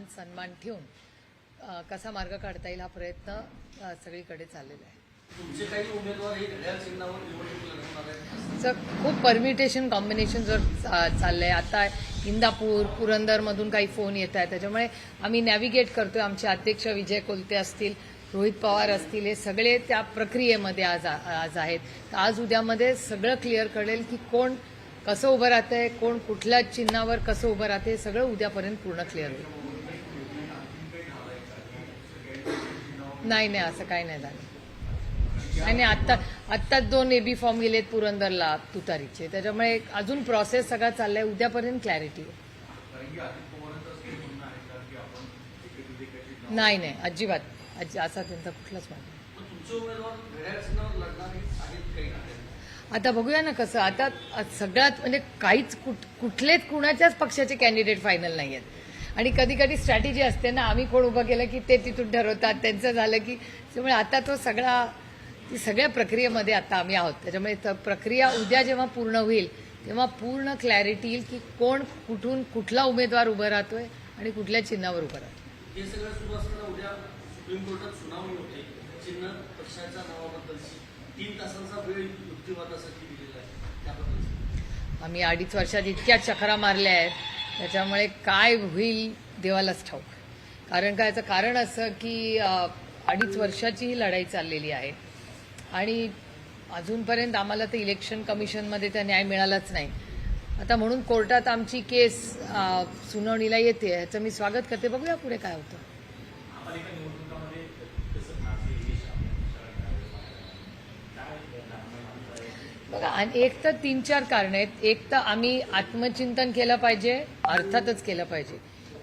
मान सन्मान ठेवून कसा मार्ग काढता येईल हा प्रयत्न सगळीकडे चाललेला आहे. हे खूप परमिटेशन कॉम्बिनेशनवर चाललं आहे आता इंदापूर पुरंदरमधून काही फोन येत आहेत. त्याच्यामुळे आम्ही नॅव्हिगेट करतोय. आमचे अध्यक्ष विजय कोलते असतील रोहित पवार असतील हे सगळे त्या प्रक्रियेमध्ये आज आज आहेत. तर आज उद्यामध्ये सगळं क्लिअर कळेल की कोण कसं उभं राहतंय कोण कुठल्या चिन्हावर कसं उभं राहते सगळं उद्यापर्यंत पूर्ण क्लिअर होईल. नाही नाही असं काही नाही झालं. आणि आता आत्ताच दोन एबी फॉर्म गेलेत पुरंदरला तुतारीचे. त्याच्यामुळे अजून प्रोसेस सगळा चाललाय उद्यापर्यंत क्लॅरिटी नाही नाही अजिबात. अजि असा त्यांचा कुठलाच मार्ग आता बघूया ना कसं आता सगळ्यात म्हणजे काहीच कुठ- कुठलेच कुणाच्याच पक्षाचे कॅन्डिडेट फायनल नाही आहेत. आणि कधी कधी स्ट्रॅटेजी असते ना आम्ही कोण उभं केलं की ते तिथून ठरवतात. त्यांचं झालं की त्यामुळे आता तो सगळा ती सगळ्या प्रक्रियेमध्ये आता आम्ही आहोत. त्याच्यामुळे त- प्रक्रिया उद्या जेव्हा पूर्ण होईल तेव्हा पूर्ण क्लॅरिटी येईल की कोण कुठून कुठला उमेदवार उभं राहतोय आणि कुठल्या चिन्हावर उभं राहतोय. हे सगळं सुरू असताना उद्या सुप्रीम कोर्टात सुनावणी होते. चिन्ह पक्षाच्या नावाबद्दलची तीन तासांचा वेळ युक्तिवादासाठी दिलेला आहे. त्याबद्दल. आम्ही अडीच वर्षात इतक्या चक्रा मारल्या आहेत. त्याच्यामुळे काय होईल देवालाच ठाऊक. कारण काय याचं कारण असं की अडीच वर्षाची ही लढाई चाललेली आहे. आणि अजूनपर्यंत आम्हाला तर इलेक्शन कमिशनमध्ये त्या न्याय मिळालाच नाही. आता म्हणून कोर्टात आमची केस सुनावणीला येते. ह्याचं मी स्वागत करते. बघूया पुढे काय होतं. बघा आणि एक तर तीन चार कारण आहेत. एक तर आम्ही आत्मचिंतन केलं पाहिजे अर्थातच केलं पाहिजे.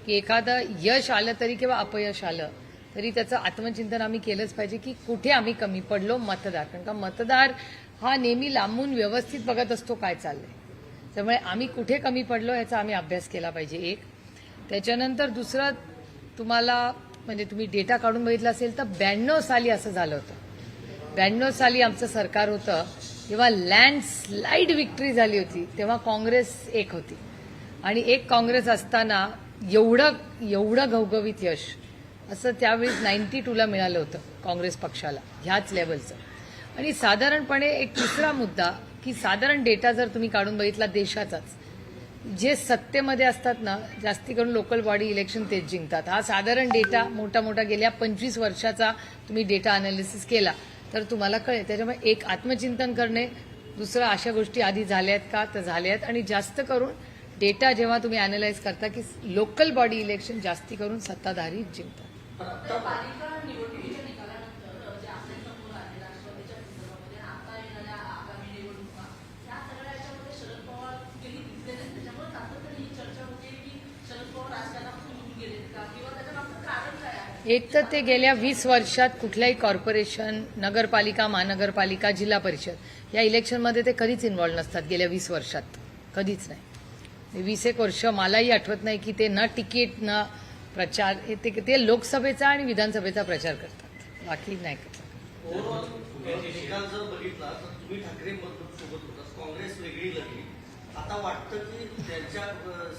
की एखादं यश आलं तरी किंवा अपयश आलं तरी त्याचं आत्मचिंतन आम्ही केलंच पाहिजे की कुठे आम्ही कमी पडलो मतदार. कारण का मतदार हा नेहमी लांबून व्यवस्थित बघत असतो काय चाललंय. त्यामुळे आम्ही कुठे कमी पडलो ह्याचा आम्ही अभ्यास केला पाहिजे एक. त्याच्यानंतर दुसरं तुम्हाला म्हणजे तुम्ही डेटा काढून बघितला असेल तर ब्याण्णव साली असं झालं होतं. ब्याण्णव साली आमचं सरकार होतं. जेव्हा लँडस्लाईड विक्ट्री झाली होती तेव्हा काँग्रेस एक होती. आणि एक काँग्रेस असताना एवढं एवढं घवघवीत यश असं त्यावेळी नाईन्टी टूला मिळालं होतं काँग्रेस पक्षाला ह्याच लेवलचं आणि साधारणपणे एक तिसरा मुद्दा की साधारण डेटा जर तुम्ही काढून बघितला देशाचाच जे सत्तेमध्ये असतात ना जास्ती करून लोकल बॉडी इलेक्शन तेच जिंकतात. हा साधारण डेटा मोठा मोठा गेल्या पंचवीस वर्षाचा तुम्ही डेटा अनालिसिस केला. तर तुम्हाला कळेल. त्याच्यामुळे एक आत्मचिंतन करणे दुसरं अशा गोष्टी आधी झाल्या आहेत का? तर झाल्या आहेत आणि जास्त करून डेटा जेव्हा तुम्ही अनालाइज करता की लोकल बॉडी इलेक्शन जास्ती करून सत्ताधारी जिंकतात पण आता पालिका निवडणुकीच्या निकालानंतर जे आपल्यासमोर आहे राष्ट्रवादीच्या संदर्भामध्ये आणि आता येणाऱ्या आगामी निवडणुका या सगळ्या याच्यामध्ये शरद पवार गेली दिसले नाही त्याच्यामुळे सातत्याने ही चर्चा होते की शरद पवार राजकारणात निघून गेलेत का किंवा त्याच्या मागचं कारण काय आहे एक तर ते गेल्या वीस वर्षात कुठल्याही कॉर्पोरेशन नगरपालिका महानगरपालिका जिल्हा परिषद या इलेक्शनमध्ये ते कधीच इन्व्हॉल्व नसतात गेल्या वीस वर्षात. कधीच नाही. वीस एक वर्ष मलाही आठवत नाही की ते न तिकीट न प्रचार ते ते लोकसभेचा आणि विधानसभेचा प्रचार करतात. बाकी नाही करतात आता वाटतं की त्यांच्या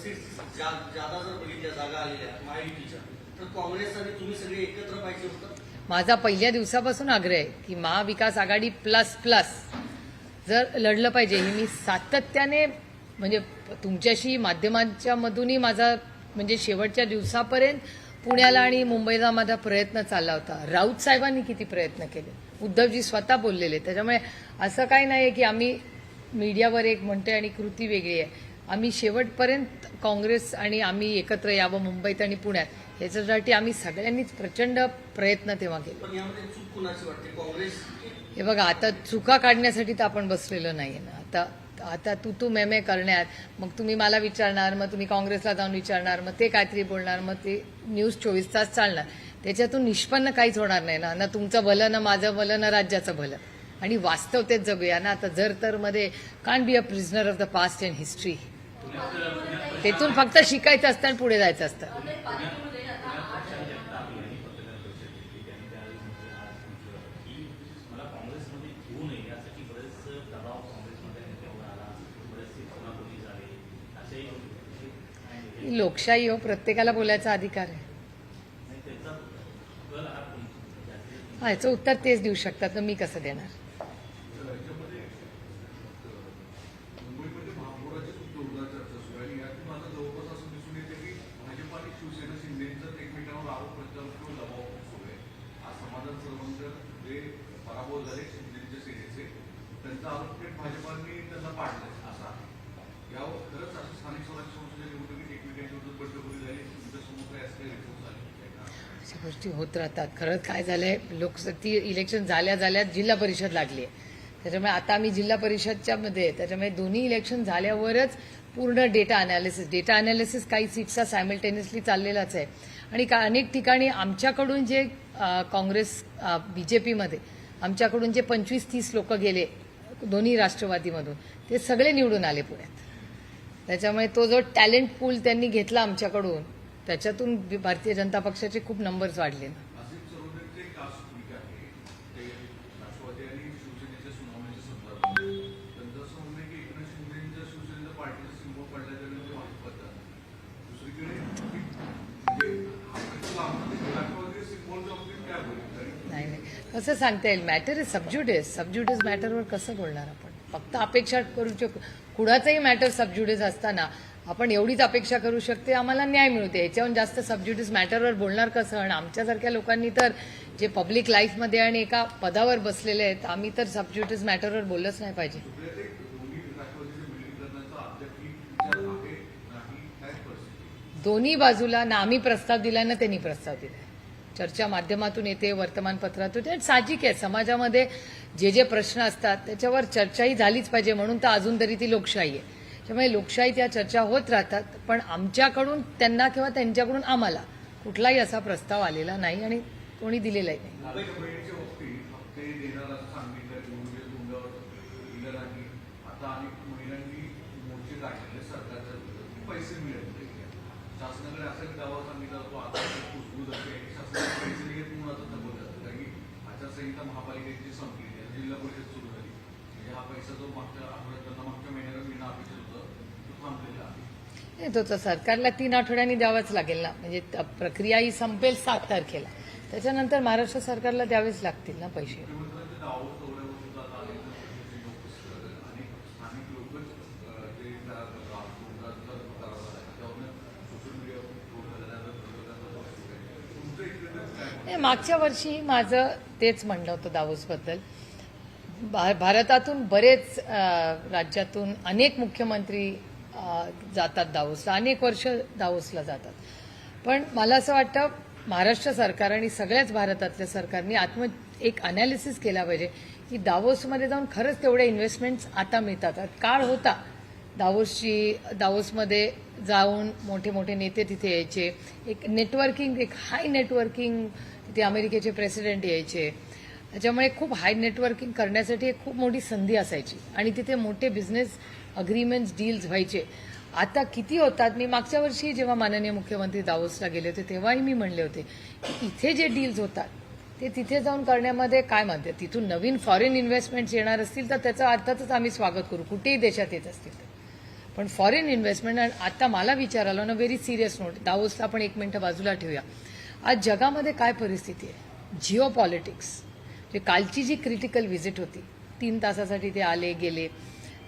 सीट्स जादा जर बघितल्या जागा आलेल्या महायुतीच्या तर काँग्रेस आणि तुम्ही सगळे एकत्र पाहिजे होतं? माझा पहिल्या दिवसापासून आग्रह आहे की महाविकास आघाडी प्लस प्लस जर लढलं पाहिजे हे मी सातत्याने म्हणजे तुमच्याशी माध्यमांच्या मधूनही माझा म्हणजे शेवटच्या दिवसापर्यंत पुण्याला आणि मुंबईला माझा प्रयत्न चालला होता. राऊत साहेबांनी किती प्रयत्न केले? उद्धवजी स्वतः बोललेले. त्याच्यामुळे असं काही नाही की आम्ही मीडियावर एक म्हणतोय आणि कृती वेगळी आहे. आम्ही शेवटपर्यंत काँग्रेस आणि आम्ही एकत्र यावं मुंबईत आणि पुण्यात याच्यासाठी आम्ही सगळ्यांनीच प्रचंड प्रयत्न तेव्हा केले. हे बघा आता चुका काढण्यासाठी तर आपण बसलेलो नाहीये ना. आता आता तू तू मेमे करण्यात मग तुम्ही मला विचारणार मग तुम्ही काँग्रेसला जाऊन विचारणार मग ते काहीतरी बोलणार मग ते न्यूज चोवीस तास चालणार. त्याच्यातून निष्पन्न काहीच होणार नाही ना. ना तुमचं भलं ना माझं भलं ना राज्याचं भलं. आणि वास्तवतेत जगूया ना. आता जर तर मध्ये can be a prisoner of the past and history तेथून फक्त शिकायचं असतं आणि पुढे जायचं असतं. लोकशाही हो प्रत्येकाला बोलायचा अधिकार आहे. हा याचं उत्तर तेच देऊ शकतात तर मी कसं देणार राज्यामध्ये मुंबईमध्ये महापौराची खूप जोरदार चर्चा सुरू आहे आणि यातून आता जवळपास असं दिसून येते की भाजप आणि शिवसेना शिंदेचं एकमेकांवर आरोप प्रत्यारोप किंवा दबाव खूप सुरू आहे आज समाधान जे पराभव झाले शिंदेच्या सेनेचे त्यांचा आरोप थेट भाजपाने त्यांना पाडलाय असा यावर खरंच असं स्थानिक स्वराज्य संस्थेच्या निवडणुकीत एकमेकांच्या विरुद्ध बंडखोरी झाली तुमच्यासमोर काय असं रिपोर्ट झाले अशा गोष्टी होत राहतात. खरंच काय झालंय लोकसती इलेक्शन झाल्या झाल्या जिल्हा परिषद लागली आहे. त्याच्यामुळे आता आम्ही जिल्हा परिषदच्या मध्ये त्याच्यामुळे दोन्ही इलेक्शन झाल्यावरच पूर्ण डेटा अनालिसिस डेटा अनालिसिस काही सीट्सचा सायमल्टेनियसली चाललेलाच आहे. आणि का अनेक ठिकाणी आमच्याकडून जे काँग्रेस बीजेपीमध्ये आमच्याकडून जे पंचवीस तीस लोक गेले दोन्ही राष्ट्रवादीमधून ते सगळे निवडून आले पुण्यात. त्याच्यामुळे तो जो टॅलेंट पूल त्यांनी घेतला आमच्याकडून त्याच्यातून भारतीय जनता पक्षाचे खूप नंबर्स वाढले ना आसिफ चौधरीचे एक कास्ट भूमिका आहे ते राष्ट्रवादी आणि शिवसेनेच्या सुनावणीच्या संदर्भात त्यांचं असं म्हणणं आहे की एकनाथ शिंदेच्या शिवसेनेचा पार्टीचा सिंबल पडला त्यावेळी ते भाजपात जाणार दुसरीकडे म्हणजे आपल्याला राष्ट्रवादी सिंबॉलच्या बाबतीत काय होईल कारण नाही नाही कसं सांगता येईल. मॅटर इज सबज्युडिस सबज्युडिस मॅटरवर कसं बोलणार आपण? फक्त अपेक्षा करू शकतो कुणाचाही मॅटर सबज्युडिस असताना आपण एवढीच अपेक्षा करू शकते आम्हाला न्याय मिळते. याच्याहून जास्त सबज्युडिस मॅटरवर बोलणार कसं? आणि आमच्यासारख्या लोकांनी तर जे पब्लिक लाईफमध्ये आणि एका पदावर बसलेले आहेत आम्ही तर सबज्युडिस मॅटरवर बोललंच नाही पाहिजे. दोन्ही बाजूला ना आम्ही प्रस्ताव दिला ना त्यांनी प्रस्ताव दिला. चर्चा माध्यमातून येते वर्तमानपत्रातून येते. आणि साहजिक आहे समाजामध्ये जे जे प्रश्न असतात त्याच्यावर चर्चाही झालीच पाहिजे. म्हणून तर अजून तरी ती लोकशाही आहे. त्यामुळे लोकशाही त्या चर्चा होत राहतात पण आमच्याकडून त्यांना किंवा त्यांच्याकडून आम्हाला कुठलाही असा प्रस्ताव आलेला नाही आणि कोणी दिलेलाही नाही. पैसे मिळत नाही शासनाकडे असेल दावा सांगितला तो आता आचारसंहिता महापालिकेची संपली जिल्हा परिषद सुरू झाली. म्हणजे हा पैसा जो मागच्या आठवड्यात मागच्या महिन्याला मिळणं अपेक्षित होतं तो थांबलेला आहे. तो तर सरकारला तीन आठवड्यांनी द्यावाच लागेल ना. म्हणजे त- प्रक्रिया ही संपेल सात तारखेला. त्याच्यानंतर महाराष्ट्र सरकारला द्यावेच लागतील ना पैसे मुख्यमंत्र्यांच्या दावा दौऱ्यावर सुद्धा आता अनेक पक्षाचे लोक अनेक स्थानिक लोकच जे करार करतात कोणाचा करार झाला त्यावरनं सोशल मीडियावर ट्रोल झालेल्या विरोधाचा सुरू आहे तुमचं एकंदरीत काय मत? नाही, मागच्या वर्षी माझं तेच म्हणणं होतं दावोसबद्दल भा- भारतातून बरेच राज्यातून अनेक मुख्यमंत्री जातात दावोसला अनेक वर्ष दावोसला जातात. पण मला असं वाटतं महाराष्ट्र सरकार आणि सगळ्याच भारतातल्या सरकारने आत्म एक अनालिसिस केला पाहिजे की दावोसमध्ये जाऊन खरंच तेवढ्या इन्व्हेस्टमेंट्स आता मिळतात. काळ होता. दावोसची दावोसमध्ये जाऊन मोठे मोठे नेते तिथे यायचे. एक नेटवर्किंग एक हाय नेटवर्किंग तिथे अमेरिकेचे प्रेसिडेंट यायचे. त्याच्यामुळे खूप हाय नेटवर्किंग करण्यासाठी एक खूप मोठी संधी असायची. आणि तिथे मोठे बिझनेस अग्रीमेंट्स डील्स व्हायचे. आता किती होतात? मी मागच्या वर्षी जेव्हा माननीय मुख्यमंत्री दावोसला गेले होते तेव्हाही मी म्हणले होते की इथे जे डील्स होतात ते तिथे जाऊन करण्यामध्ये काय म्हणते तिथून नवीन फॉरेन इन्व्हेस्टमेंट्स येणार असतील तर त्याचं अर्थातच आम्ही स्वागत करू. कुठेही देशात येत असतील तर. पण फॉरेन इन्व्हेस्टमेंट आणि आता मला विचार आला ना व्हेरी सिरियस नोट दावोसला आपण एक मिनटं बाजूला ठेवूया. आज जगामध्ये काय परिस्थिती आहे? जिओ पॉलिटिक्स जे कालची जी क्रिटिकल व्हिजिट होती तीन तासासाठी ते आले गेले.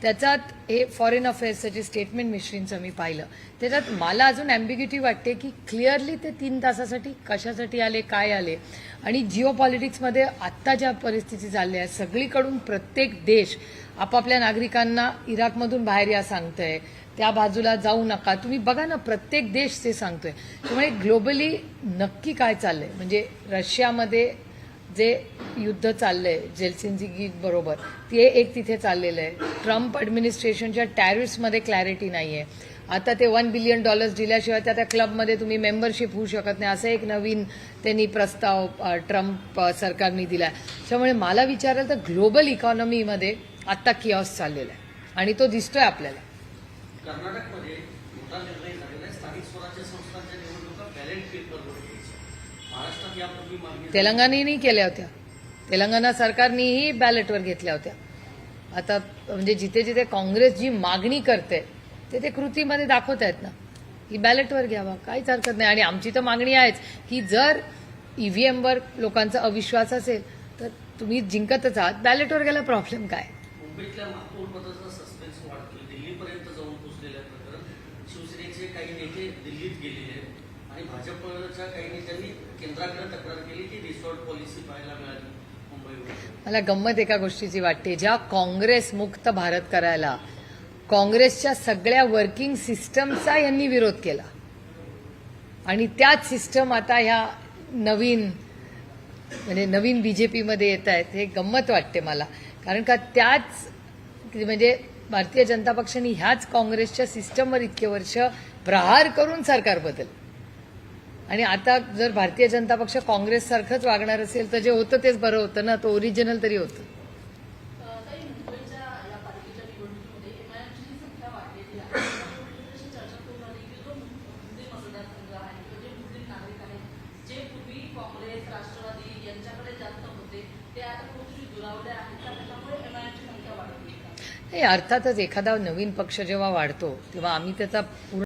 त्याच्यात हे फॉरेन अफेअर्सचं जे स्टेटमेंट मिश्रींचं मी पाहिलं. त्याच्यात मला अजून ॲम्बिग्युटी वाटते की क्लिअरली ते तीन तासासाठी कशासाठी आले काय आले? आणि जिओ पॉलिटिक्समध्ये आत्ता ज्या परिस्थिती चालल्या आहे सगळीकडून प्रत्येक देश आपापल्या नागरिकांना इराकमधून बाहेर या सांगतंय. त्या बाजूला जाऊ नका. तुम्ही बघा ना प्रत्येक देश ते सांगतोय. त्यामुळे ग्लोबली नक्की काय चाललंय? म्हणजे रशियामध्ये जे युद्ध चाललंय जेलसिंजी बरोबर ते एक तिथे चाललेलं आहे. ट्रम्प ॲडमिनिस्ट्रेशनच्या टॅरिफ्समध्ये क्लॅरिटी नाही आहे आता ते वन बिलियन डॉलर्स दिल्याशिवाय त्या त्या क्लबमध्ये तुम्ही मेंबरशिप होऊ शकत नाही. असं एक नवीन त्यांनी प्रस्ताव ट्रम्प सरकारने दिला त्यामुळे मला विचाराल तर ग्लोबल इकॉनॉमीमध्ये आत्ता किऑस चाललेला आहे. आणि तो दिसतोय आपल्याला. तेलंगणानेही केल्या होत्या. तेलंगणा सरकारनेही बॅलेटवर घेतल्या होत्या. आता म्हणजे जिथे जिथे काँग्रेस जी मागणी करते ते ते कृतीमध्ये दाखवत आहेत ना. की बॅलेटवर घ्यावा काहीच हरकत नाही. आणि आमची तर मागणी आहेच की जर ईव्हीएमवर लोकांचा अविश्वास असेल तर तुम्ही जिंकतच आहात. बॅलेटवर गेला प्रॉब्लेम काय? मुंबईतल्या दिल्लीपर्यंत जाऊन प्रकरण शिवसेनेचे काही नेते दिल्लीत गेलेले आणि भाजपच्या काही नेत्यांनी केंद्राकडे तक्रार केली की रिसॉर्ट पॉलिसी पाहायला मिळाली मला गंमत एका गोष्टीची वाटते ज्या काँग्रेस मुक्त भारत करायला काँग्रेसच्या सगळ्या वर्किंग सिस्टमचा यांनी विरोध केला. आणि त्याच सिस्टम आता ह्या नवीन म्हणजे नवीन बीजेपीमध्ये येत आहेत हे गंमत वाटते मला. कारण का त्याच म्हणजे भारतीय जनता पक्षाने ह्याच काँग्रेसच्या सिस्टमवर इतके वर्ष प्रहार करून सरकार बदल आणि आता जर भारतीय जनता पक्ष काँग्रेससारखंच वागणार असेल तर जे होतं तेच बरं होतं ना? तो ओरिजिनल तरी होतं. अर्थातच एखादा नवीन पक्ष जेव्हा वाढतो तेव्हा आम्ही त्याचा पूर्ण